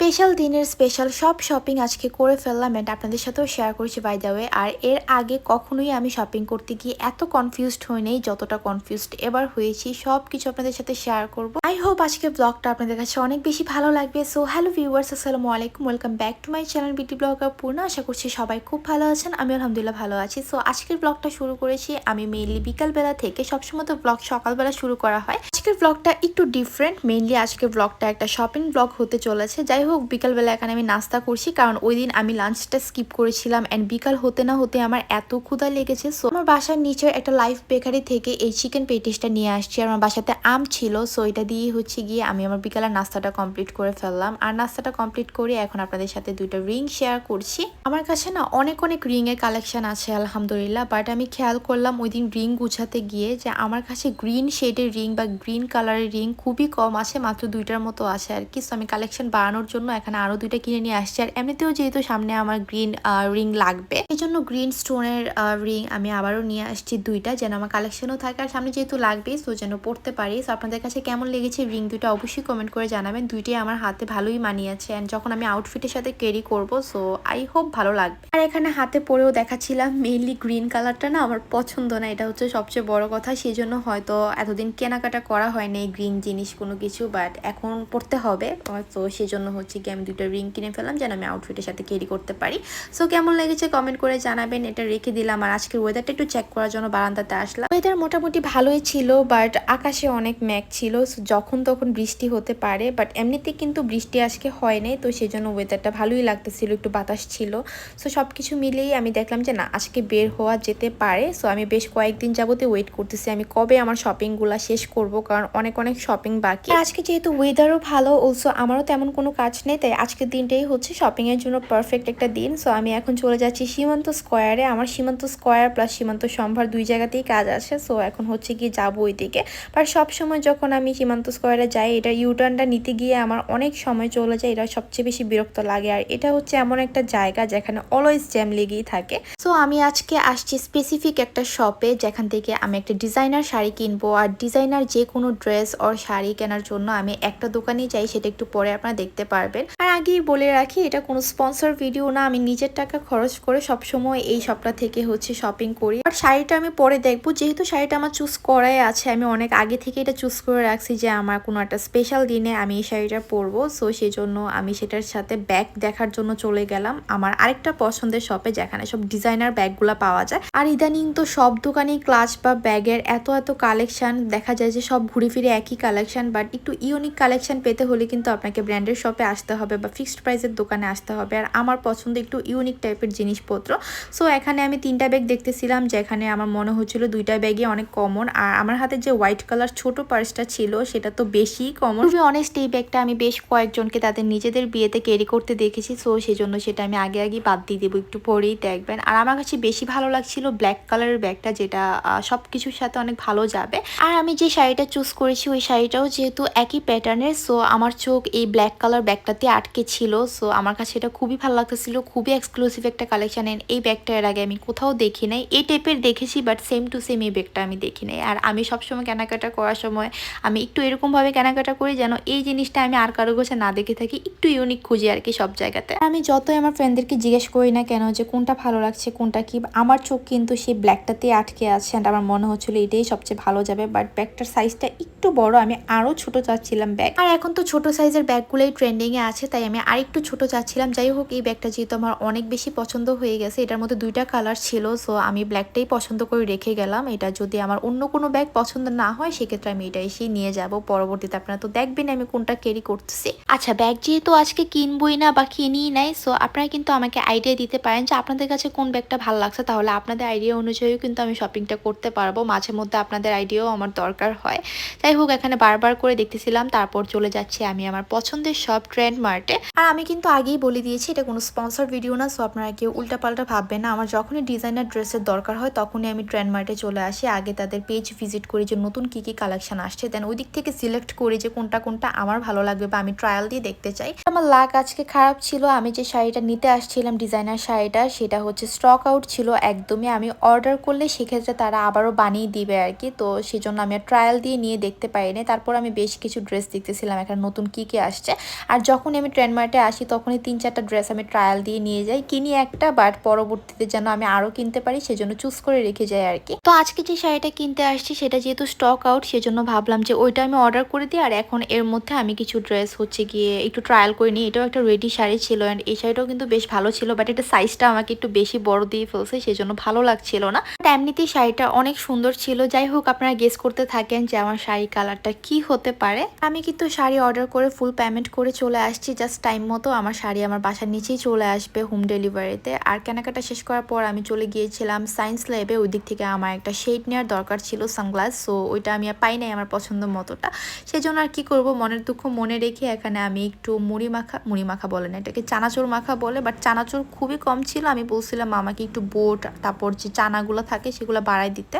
Special দিনের special সব shopping আজকে করে ফেললাম অ্যান্ড আপনাদের সাথেও শেয়ার করেছি বাই দ্য ওয়ে আর এর আগে কখনোই আমি শপিং করতে গিয়ে এত কনফিউজড হই নেই, যতটা কনফিউজড এবার হয়েছি সব কিছু আপনাদের সাথে শেয়ার করব। আই হোপ আজকের ব্লগটা আপনাদের কাছে অনেক বেশি ভালো লাগবে। সো হ্যালো ভিউয়ার্স আসসালামু আলাইকুম welcome back to my channel BT blogger পূর্ণ আশা করছি সবাই খুব ভালো আছেন আমি আলহামদুলিল্লাহ ভালো আছি। সো আজকের ব্লগটা শুরু করেছি আমি মেইনলি বিকালবেলা থেকে। সবসময় তো ব্লগ সকালবেলা শুরু করা হয়। আজকের ব্লগটা একটু ডিফারেন্ট মেইনলি আজকের ব্লগটা একটা শপিং ব্লগ হতে চলেছে। যাই হোক, বিকালবেলা এখানে আমি নাস্তা করছি। কারণ ওই দিন আমি লাঞ্চটা স্কিপ করেছিলাম অ্যান্ড বিকাল হতে না হতে আমার এত ক্ষুধা লেগেছে। সো আমার বাসার নিচের একটা লাইফ বেকারি থেকে এই চিকেন পেটিসটা নিয়ে আসছি। আর আমার বাসাতে আম ছিল সো এটা দিয়ে হচ্ছে গিয়ে আমি আমার বিকালের নাস্তাটা কমপ্লিট করে ফেললাম। আর নাস্তাটা কমপ্লিট করে এখন আপনাদের সাথে দুইটা রিং শেয়ার করছি। আমার কাছে না অনেক অনেক রিং এর কালেকশন আছে, আলহামদুলিল্লাহ। বাট আমি খেয়াল করলাম ওই দিন রিং গুছাতে গিয়ে যে আমার কাছে গ্রিন শেডের রিং বা গ্রিন কালারের রিং খুবই কম আছে, মাত্র দুইটার মতো আছে আর কি। সো আমি কালেকশন বাড়ানোর জন্য এখানে আরও দুইটা কিনে নিয়ে আসছি। আর এমনিতেও যেহেতু সামনে আমার গ্রিন রিং লাগবে এই জন্য গ্রিন স্টোনের রিং আমি আবারও নিয়ে আসছি দুইটা যেন আমার কালেকশনও থাকে। আর সামনে যেহেতু লাগবে সো যেন পড়তে পারি। সো আপনাদের কাছে কেমন লেগেছে রিং দুইটা অবশ্যই কমেন্ট করে জানাবেন। দুইটাই আমার হাতে ভালোই মানিয়েছে। অ্যান্ড যখন আমি আউটফিটের সাথে ক্যারি করব সো আই হোপ ভালো লাগবে। আর এখানে হাতে পরেও দেখাচ্ছিলাম মেইনলি গ্রিন কালারটা না আমার পছন্দ না, এটা হচ্ছে সবচেয়ে বড় কথা। সেই জন্য হয়তো এতদিন কেনাকাটা করা হয়নি গ্রিন জিনিস কোনো কিছু বাট এখন পড়তে হবে। তো সেই জন্য হচ্ছে কি আমি দুটো রিং কিনে ফেললাম, যেন আমি আউটফিটের সাথে ক্যারি করতে পারি। সো কেমন লেগেছে কমেন্ট করে জানাবেন, এটা রেখে দিলাম। আর আজকের ওয়েদারটা একটু চেক করার জন্য বারান্দাতে আসলাম। ওয়েদার মোটামুটি ভালোই ছিল বাট আকাশে অনেক ম্যাগ ছিল যখন তখন বৃষ্টি হতে পারে বাট এমনিতে কিন্তু বৃষ্টি আজকে হয় নাই, তো সেই জন্য ওয়েদারটা ভালোই লাগতেছিল, একটু বাতাস ছিল। সো সব কিছু মিলিয়েই আমি দেখলাম যে, না, আজকে বের হওয়া যেতে পারে। সো আমি বেশ কয়েকদিন যাবতে ওয়েট করতেছি, আমি কবে আমার শপিংগুলো শেষ করব, কারণ অনেক অনেক শপিং বাকি। আজকে যেহেতু ওয়েদারও ভালো অলসো আমারও তেমন কোনো কাজ নেই, তাই আজকের দিনটাই হচ্ছে শপিংয়ের জন্য পারফেক্ট একটা দিন। সো আমি এখন চলে যাচ্ছি সীমান্ত স্কোয়ারে আমার সীমান্ত স্কোয়ার প্লাস সীমান্ত সম্ভার দুই জায়গাতেই কাজ আছে। সো এখন হচ্ছে কি যাব ওই দিকে বাট সবসময় যখন আমি সীমান্ত স্কোয়ারে যাই, এটা ইউটার্নটা নিতে গিয়ে আমার অনেক সময় চলে যায়। এটা সবচেয়ে বেশি বিরক্ত লাগে। আর এটা হচ্ছে এমন একটা জায়গা যেখানে অলওয়েজ জ্যাম লেগেই থাকে। সো আমি আজকে আসছি স্পেসিফিক একটা শপে যেখান থেকে আমি একটা ডিজাইনার শাড়ি কিনবো। আর ডিজাইনার যে কোনো ড্রেস ওর শাড়ি কেনার জন্য আমি একটা দোকানে যাই, সেটা একটু পরে আপনারা দেখতে পারবেন। আর আগেই বলে রাখি, এটা কোনো স্পন্সর ভিডিও না। আমি নিজের টাকা খরচ করে সবসময় এই শপটা থেকে হচ্ছে শপিং করি। আর শাড়িটা আমি পরে দেখব। যেহেতু শাড়িটা আমার চুজ করাই আছে, আমি অনেক আগে থেকে এটা চুজ করে রাখছি যে আমার কোনো একটা স্পেশাল দিনে আমি এই শাড়িটা পরবো। সো সেই জন্য আমি সেটার সাথে ব্যাগ দেখার জন্য চলে গেলাম। আমার আরেকটা পছন্দের শপে যেখানে সব ডিজাইনার ব্যাগগুলো পাওয়া যায়। আর ইদানিং তো সব দোকানেই ক্লাচ বা ব্যাগের এত এত কালেকশন দেখা যায় যে সব ঘুরে ফিরে একই কালেকশন বাট একটু ইউনিক কালেকশন পেতে হলে কিন্তু আপনাকে ব্র্যান্ডের শপে আসতে হবে বা ফিক্সড প্রাইসের দোকানে আসতে হবে। আর আমার পছন্দ একটু ইউনিক টাইপের জিনিসপত্র। সো এখানে আমি তিনটা ব্যাগ দেখতেছিলাম যেখানে আমার মনে হচ্ছিল দুইটা ব্যাগই অনেক কমন আর আমার হাতে যে হোয়াইট কালার ছোট পার্সটা ছিল, সেটা তো বেশি কমন টু অনেস্ট এই ব্যাগটা আমি বেশ কয়েকজনকে তাদের নিজেদের বিয়েতে ক্যারি করতে দেখেছি। সো সেই জন্য সেটা আমি আগে আগে বাদ দিয়ে দেবো, একটু পরেই দেখবেন। আর আমার কাছে বেশি ভালো লাগছিল ব্ল্যাক কালারের ব্যাগটা যেটা সব কিছুর সাথে অনেক ভালো যাবে। আর আমি যে শাড়িটা চুজ করেছি, ওই শাড়িটাও যেহেতু একই প্যাটার্নের সো আমার চোখ এই ব্ল্যাক কালার ব্যাগটাতে আটকে ছিল সো আমার কাছে এটা খুবই ভালো লাগতেছিল, খুবই এক্সক্লুসিভ একটা কালেকশন এই ব্যাগটা এর আগে আমি কোথাও দেখি নাই। এই টাইপের দেখেছি বাট সেম টু সেম এই ব্যাগটা আমি দেখি নাই। আর আমি সবসময় কেনাকাটা করার সময় আমি একটু এরকমভাবে কেনাকাটা করি যেন এই জিনিসটা আমি আর কারও কাছে না দেখে থাকি, একটু ইউনিক খুঁজি আর কি সব জায়গাতে। আমি যতই আমার ফ্রেন্ডদেরকে জিজ্ঞেস করি না কেন যে কোনটা ভালো লাগছে, কোনটা কি, আমার চোখ কিন্তু সেই ব্ল্যাকটাতে আটকে আছে অ্যান্ড আমার মনে হচ্ছিল এটাই সবচেয়ে ভালো যাবে বাট ব্যাগটার সাইজটা একটু বড়, আমি আরও ছোট চাচ্ছিলাম ব্যাগ আর এখন তো ছোট সাইজের ব্যাগগুলোই ট্রেন্ডিংয়ে আছে, তাই আমি আরেকটু ছোট চাচ্ছিলাম। যাই হোক, এই ব্যাগটা যেহেতু আমার অনেক বেশি পছন্দ হয়ে গেছে, এটার মধ্যে দুইটা কালার ছিল সো আমি ব্ল্যাকটাই পছন্দ করে রেখে গেলাম। এটা যদি আমার অন্য কোনো ব্যাগ পছন্দ না হয়, সেক্ষেত্রে আমি এটা এসেই নিয়ে যাব। পরবর্তীতে আপনারা তো দেখবেন আমি কোনটা ক্যারি করতেছি। আচ্ছা ব্যাগ যেহেতু আজকে কিনবই না বা কিনিই নাই সো আপনারা কিন্তু আমাকে আইডিয়া দিতে পারেন যে আপনাদের কাছে কোন ব্যাগটা ভালো লাগছে, তাহলে আপনাদের আইডিয়া অনুযায়ীও কিন্তু আমি শপিংটা করতে পারব। মাঝে মধ্যে আপনাদের আইডিয়াও আমার দরকার হয়। যাই হোক, এখানে বারবার করে দেখতেছিলাম, তারপর চলে যাচ্ছি আমি আমার পছন্দের সব ট্রেন্ড মার্টে আর আমি কিন্তু আগেই বলে দিয়েছি, এটা কোনো স্পন্সর ভিডিও না সো আপনারা কেউ উল্টাপাল্টা ভাববেন না। আমার যখনই ডিজাইনার ড্রেসের দরকার হয়, তখনই আমি ট্রেন্ড মার্টে চলে আসি। আগে তাদের পেজ ভিজিট করি যে নতুন কি কি কালেকশন আসছে দেন ওই দিক থেকে সিলেক্ট করি যে কোনটা কোনটা আমার ভালো লাগবে বা আমি ট্রায়াল দিয়ে দেখতে চাই। আমার লাক আজকে খারাপ ছিল, আমি যে শাড়িটা নিতে আসছিলাম ডিজাইনার শাড়িটা, সেটা হচ্ছে স্টক আউট ছিল একদমই। আমি অর্ডার করলে সেক্ষেত্রে তারা আবারও বানিয়ে দিবে আর কি তো সেজন্য আমি ট্রায়াল দিয়ে নিয়ে দেখতে পারিনি। তারপর আমি বেশ কিছু ড্রেস দেখতেছিলাম, এখানে নতুন কি কি আসছে। আর যখন আমি ট্রেন্ডমার্টে আসি, তখনই তিন চারটা ড্রেস আমি ট্রায়াল দিয়ে নিয়ে যাই, কিনি একটা বাট পরবর্তীতে যেন আমি আরও কিনতে পারি, সেজন্য চুজ করে রেখে যাই আর কি। তো আজকে যে শাড়িটা কিনতে আসছি, সেটা যেহেতু স্টক আউট সেজন্য ভাবলাম যে ওইটা আমি অর্ডার করে দিই, আর এখন এর মধ্যে আমি কিছু ড্রেস হচ্ছে গিয়ে একটু ট্রায়াল করে নিই। এটাও একটা রেডি শাড়ি ছিল অ্যান্ড এই শাড়িটাও কিন্তু বেশ ভালো ছিল বাট এটা সাইজটা আমাকে একটু বেশি বড় দিয়ে ফেলছে, সেজন্য ভালো লাগছিল না। এমনিতেই শাড়িটা অনেক সুন্দর ছিল। যাই হোক, আপনারা গেস করতে থাকেন যে আমার শাড়ি কালারটা কি হতে পারে। আমি কিন্তু শাড়ি অর্ডার করে ফুল পেমেন্ট করে চলে আসছি জাস্ট টাইম মতো আমার শাড়ি আমার বাসার নিচেই চলে আসবে হোম ডেলিভারিতে আর কেনাকাটা শেষ করার পর আমি চলে গিয়েছিলাম সায়েন্স ল্যাবে ওই দিক থেকে আমার একটা শেড নেওয়ার দরকার ছিল সানগ্লাস সো ওইটা আমি আর পাই নাই আমার পছন্দ মতোটা। সেই জন্য আর কি করব, মনের দুঃখ মনে রেখে এখানে আমি একটু মুড়ি মাখা মুড়ি মাখা বলে না, এটাকে চানাচুর মাখা বলে বাট চানাচুর খুবই কম ছিল। আমি বলছিলাম, আমাকে একটু বোট, তারপর যে চানাগুলো থাকে সেগুলো বাড়াই দিতে।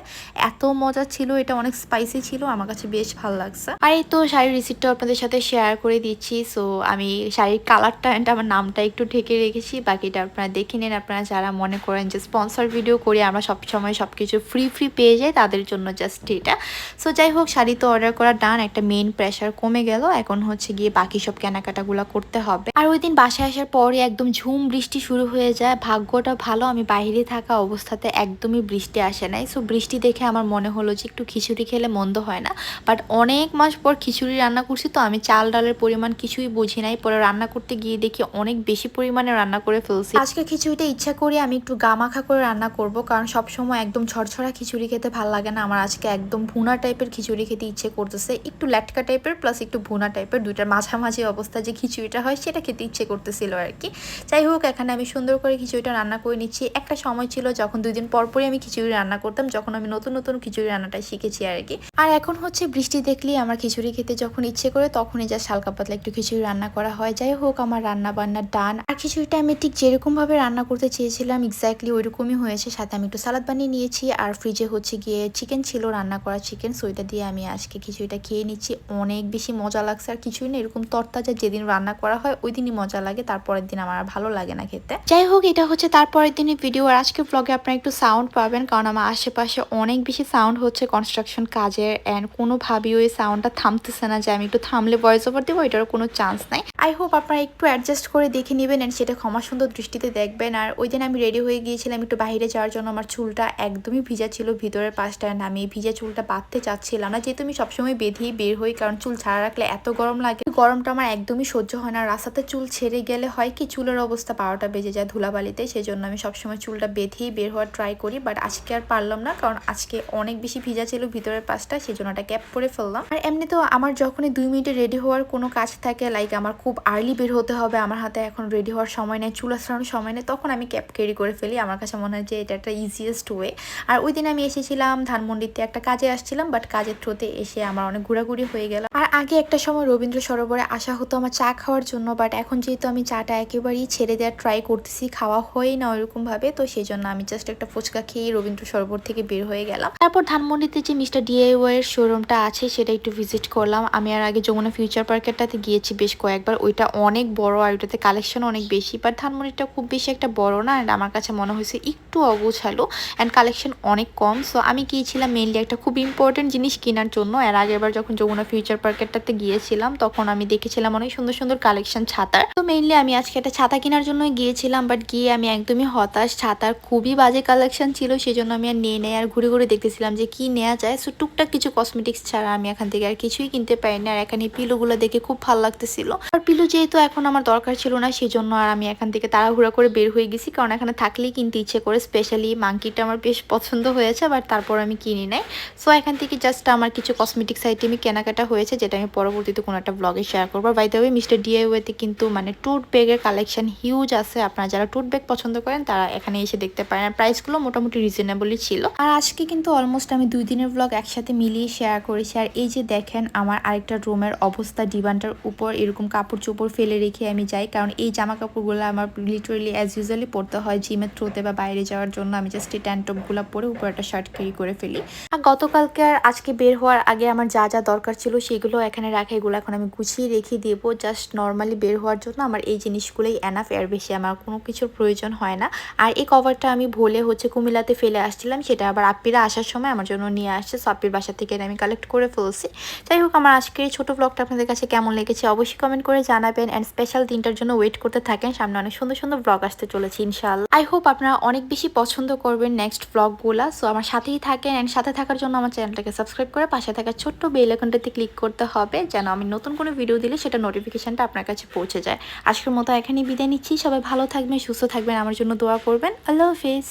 এত মজা ছিল, এটা অনেক স্পাইসি ছিল, আমার কাছে বেশ ভালো লাগছে। আর এই তো শাড়ির রিসিপ্টটা আপনাদের সাথে শেয়ার করে দিচ্ছি সো আমি শাড়ির কালারটা অ্যান্ড আমার নামটা একটু ঢেকে রেখেছি, বাকিটা আপনারা দেখে নিন। আপনারা যারা মনে করেন যে স্পন্সর ভিডিও করি, আমরা সব সময় সব কিছু ফ্রি ফ্রি পেয়ে যাই, তাদের জন্য জাস্ট এটা। সো যাই হোক, শাড়ি তো অর্ডার করা ডান একটা মেইন প্রেশার কমে গেল। এখন হচ্ছে গিয়ে বাকি সব কেনাকাটাগুলো করতে হবে। আর ওই দিন বাসায় আসার পরে একদম ঝুম বৃষ্টি শুরু হয়ে যায়। ভাগ্যটা ভালো, আমি বাইরে থাকা অবস্থাতে একদমই বৃষ্টি আসে নাই। সো বৃষ্টি দেখে আমার মনে হলো যে একটু খিচুড়ি খেলে মন্দ হয় না। বাট অনেক মাস পর খিচুড়ি রান্না করছি, তো আমি চাল ডালের পরিমাণ কিছুই বুঝি নাই, পরে রান্না করতে গিয়ে দেখি অনেক বেশি পরিমাণে রান্না করে ফেলছি। আজকে খিচুড়িটা ইচ্ছা করি আমি একটু গামাখা করে রান্না করব, কারণ সব সময় একদম ঝরঝরা খিচুড়ি খেতে ভালো লাগে না। আমার আজকে একদম ভুনা টাইপের খিচুড়ি খেতে ইচ্ছে করতেছে। একটু ল্যাটকা টাইপের প্লাস একটু ভুনা টাইপের দুইটার মাঝামাঝি অবস্থা যে খিচুড়িটা হয়, সেটা খেতে ইচ্ছে করতেছিল আর কি। যাই হোক, এখানে আমি সুন্দর করে খিচুড়িটা রান্না করে নিচ্ছি। একটা সময় ছিল যখন দুই দিন পর পরই আমি খিচুড়ি রান্না করতাম, যখন আমি নতুন নতুন খিচুড়ি রান্নাটা শিখেছি আর কি। আর এখন হচ্ছে বৃষ্টি দেখলেই আমার খিচুড়ি খেতে যখন ইচ্ছে করে, তখনই যা হালকা পাতলা একটু খিচুড়ি রান্না করা হয়। যাই হোক, আমার রান্না বান্না ডান আর খিচুড়িটা আমি ঠিক যেরকমভাবে রান্না করতে চেয়েছিলাম এক্স্যাক্টলি ওইরকমই হয়েছে। সাথে আমি একটু সালাদ বানিয়ে নিয়েছি আর ফ্রিজে হচ্ছে গিয়ে চিকেন ছিল, রান্না করা চিকেন সো দিয়ে আমি আজকে খিচুড়িটা খেয়ে নিচ্ছি। অনেক বেশি মজা লাগছে আর কিছুই না, এরকম তরতাজা যেদিন রান্না করা হয় ওই দিনই মজা লাগে, তারপরের দিন আমার ভালো লাগে না খেতে। যাই হোক, এটা হচ্ছে তারপরের দিনের ভিডিও আর আজকে ব্লগে আপনারা একটু সাউন্ড পাবেন, কারণ আমার আশেপাশে অনেক বেশি সাউন্ড হচ্ছে কনস্ট্রাকশন কাজের অ্যান্ড কোনোভাবেই ওই সাউন্ডটা থামতেছে না যে আমি একটু থামলে ভয়েস ওভার দেবো, এটারও কোনো চান্স নাই। আই হোপ আপনারা একটু অ্যাডজাস্ট করে দেখে নেবেন অ্যান্ড সেটা ক্ষমা সুন্দর দৃষ্টিতে দেখবেন। আর ওই দিন আমি রেডি হয়ে গিয়েছিলাম একটু বাইরে যাওয়ার জন্য। আমার চুলটা একদমই ভিজা ছিল ভিতরের পাশটা and আমি ভিজা চুলটা বাঁধতে চাচ্ছিলাম না। যেহেতু আমি সবসময় বেঁধেই বের হই, কারণ চুল ছাড়া রাখলে এত গরম লাগে। গরমটা আমার একদমই সহ্য হয় না। রাস্তাতে চুল ছেড়ে গেলে হয় কি, চুলের অবস্থা বারোটা বেজে যায় ধুলাবালিতে। সেই জন্য আমি সবসময় চুলটা বেঁধেই বের হওয়ার ট্রাই করি। বাট আজকে আর পারলাম না, কারণ আজকে অনেক বেশি ভিজা ছিল ভিতরের পাশটা। সেই জন্য ওটা ক্যাপ করে ফেললাম। আর এমনিতেও আমার যখনই দুই মিনিটে রেডি হওয়ার কোনো কাজ থাকে লাইক আমার খুব আর্লি বের হতে হবে, আমার হাতে এখন রেডি হওয়ার সময় নেই, চুল আসানোর সময় নেই, তখন আমি ক্যাব ক্যারি করে ফেলি। আমার কাছে মনে হয় যে এটা একটা ইজিয়েস্ট ওয়ে আর ওই দিন আমি এসেছিলাম ধানমন্ডিতে একটা কাজে আসছিলাম বাট কাজের থ্রোতে এসে আমার অনেক ঘোরাঘুরি হয়ে গেল। আর আগে একটা সময় রবীন্দ্র সরোবরে আসা হতো আমার চা খাওয়ার জন্য বাট এখন যেহেতু আমি চাটা একেবারেই ছেড়ে দেওয়ার ট্রাই করতেছি, খাওয়া হয় না ওইরকমভাবে, তো সেই জন্য আমি জাস্ট একটা ফুচকা খেয়ে রবীন্দ্র সরোবর থেকে বের হয়ে গেলাম। তারপর ধানমন্ডিতে যে মিস্টার ডিআইওয়াই শোরুমটা আছে, সেটা একটু ভিজিট করলাম। আমি আর আগে যমুনা ফিউচার পার্কেরটাতে গিয়েছি বেশ কয়েকবার, ওইটা অনেক বড় আর ওইটাতে কালেকশন অনেক বেশি বাট ধানমন্ডিটা খুব বেশি একটা বড় না অ্যান্ড আমার কাছে মনে হয়েছে একটু অগোছালো অ্যান্ড কালেকশন অনেক কম সো আমি গিয়েছিলাম মেনলি একটা খুব ইম্পর্টেন্ট জিনিস কেনার জন্য এর আগের বার যখন যমুনা ফিউচার পার্কেরটাতে গিয়েছিলাম, তখন আমি দেখেছিলাম অনেক সুন্দর সুন্দর কালেকশন ছাতার। তো মেইনলি আমি আজকে একটা ছাতা কেনার জন্য গিয়েছিলাম বাট গিয়ে আমি একদমই হতাশ, ছাতার খুবই বাজে কালেকশন ছিল সেই জন্য আমি আর নিয়ে নেই, আর ঘুরে ঘুরে দেখতেছিলাম যে কি নেওয়া যায় সো টুকটাক কিছু কসমেটিক্স ছাড়া আমি এখান থেকে আর কিছুই কিনতে পারিনি, আর এখানে পিলোগুলো দেখে খুব ভালো লাগতেছিল। আর পিলো যেহেতু এখন আমার দরকার ছিল না সেই জন্য আর আমি এখান থেকে তাড়াহুড়া করে বের হয়ে গেছি। কারণ এখানে থাকলেই কিনতে ইচ্ছে করে স্পেশালি মাংকিটা আমার বেশ পছন্দ হয়েছে বাট তারপর আমি কিনি নাই। সো এখান থেকে জাস্ট আমার কিছু কসমেটিক্স আইটেমই কেনাকাটা হয়েছে, যেটা আমি পরবর্তীতে কোনো একটা ব্লগে শেয়ার করব। বাই দ্য মিস্টার ডিআইওয়েতে কিন্তু মানে টুট ব্যাগের কালেকশন হিউজ আছে। আপনারা যারা টুট ব্যাগ পছন্দ করেন, তারা এখানে এসে দেখতে পারেন। আর প্রাইসগুলো মোটামুটি রিজনেবলই ছিল। আর আজকে কিন্তু অলমোস্ট আমি দুই দিনের ব্লগ একসাথে মিলিয়ে শেয়ার করেছি। আর এই যে দেখেন, আমার আরেকটা রুমের অবস্থা ডিবানটার উপর এরকম কাপড় চোপড় ফেলে রেখে আমি যাই। কারণ এই জামা কাপড়গুলো আমার লিটারেলি অ্যাজ ইউজুয়ালি পড়তে হয় জিমের থ্রোতে বা বাইরে যাওয়ার জন্য। আমি জাস্ট এই টপগুলো পরে উপর একটা শার্ট ক্যারি করে ফেলি। আর গতকালকে আর আজকে বের হওয়ার আগে আমার যা যা দরকার ছিল সেগুলো এখানে রাখা, এগুলো এখন আমি গুছিয়ে রেখে দেবো। জাস্ট নর্মালি বের হওয়ার জন্য আমার এই জিনিসগুলোই এনাফ এর বেশি আমার কোনো কিছুর প্রয়োজন হয় না। আর এই কভারটা আমি ভোলে হচ্ছে কুমিল্লাতে ফেলে আসছিলাম, সেটা আবার আপ্পিরা আসার সময় আমার জন্য নিয়ে আসছে। সো বাসা থেকে আমি কালেক্ট করে ফেলছি। যাই হোক, আমার আজকের ছোটো ব্লগটা আপনাদের কাছে কেমন লেগেছে অবশ্যই কমেন্ট করে জানাবেন অ্যান্ড স্পেশাল দিনটার জন্য ওয়েট করতে থাকেন। সামনে অনেক সুন্দর সুন্দর ব্লগ আসতে চলেছে ইনশাল্লাহ আই হোপ আপনারা অনেক বেশি পছন্দ করবেন নেক্সট ব্লগগুলো সো আমার সাথেই থাকেন অ্যান্ড সাথে থাকার জন্য আমার চ্যানেলটাকে সাবস্ক্রাইব করে পাশে থাকা ছোট্ট বেল আইকনটাতে ক্লিক করতে হবে, যেন আমি নতুন কোনো ভিডিও দিলে সেটা নোটিফিকেশনটা আপনার কাছে পৌঁছে যায়। আজকের মতো এখানেই বিদায় নিচ্ছি। সবাই ভালো থাকবেন, সুস্থ থাকবেন, আমার জন্য দোয়া করবেন। আল্লাহ হাফিজ।